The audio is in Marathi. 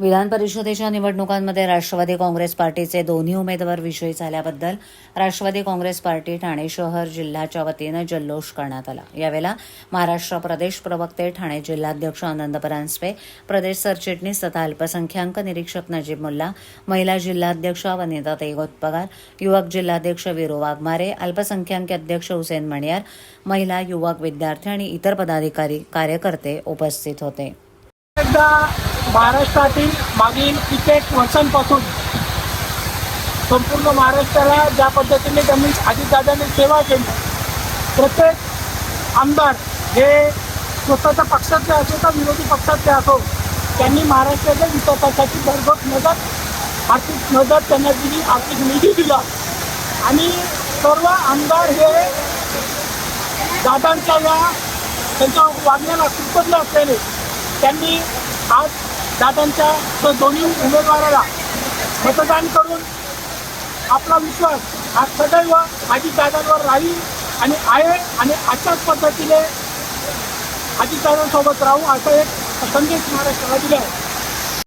विधान परिषदेच्या निवडणुकांमध्ये राष्ट्रवादी काँग्रेस पार्टीचे दोन्ही उमेदवार विजयी झाल्याबद्दल राष्ट्रवादी काँग्रेस पार्टी ठाणे शहर जिल्ह्याच्या वतीनं जल्लोष करण्यात आला. यावेळेला महाराष्ट्र प्रदेश प्रवक्ते ठाणे जिल्हाध्यक्ष आनंद परांजपे प्रदेश सरचिटणीस तथा अल्पसंख्याक निरीक्षक नजीब मुल्ला महिला जिल्हाध्यक्ष वनिता तेगोत पगार युवक जिल्हाध्यक्ष वीरू वाघमारे अल्पसंख्याक अध्यक्ष हुसेन मणियार महिला युवक विद्यार्थी आणि इतर पदाधिकारी कार्यकर्ते उपस्थित होते. सुद्धा महाराष्ट्रातील मागील कित्येक वर्षांपासून संपूर्ण महाराष्ट्राला ज्या पद्धतीने त्यांनी अजितदादांनी सेवा केली प्रत्येक आमदार हे स्वतःच्या पक्षातले असो का विरोधी पक्षातले असो त्यांनी महाराष्ट्राच्या विकासासाठी भरघोस मदत आर्थिक मदत त्यांना दिली आर्थिक निधी दिला. आणि सर्व आमदार हे दादांच्या या त्यांच्या वागण्याला कृतज्ञ असलेले त्यांनी आज दादांच्या दोन्ही उमेदवाराला मतदान करून आपला विश्वास हा सदैव अजितदादांवर राहील आणि आहे आणि अशाच पद्धतीने अजितदादांसोबत राहू असा एक संदेश महाराष्ट्राला दिला आहे.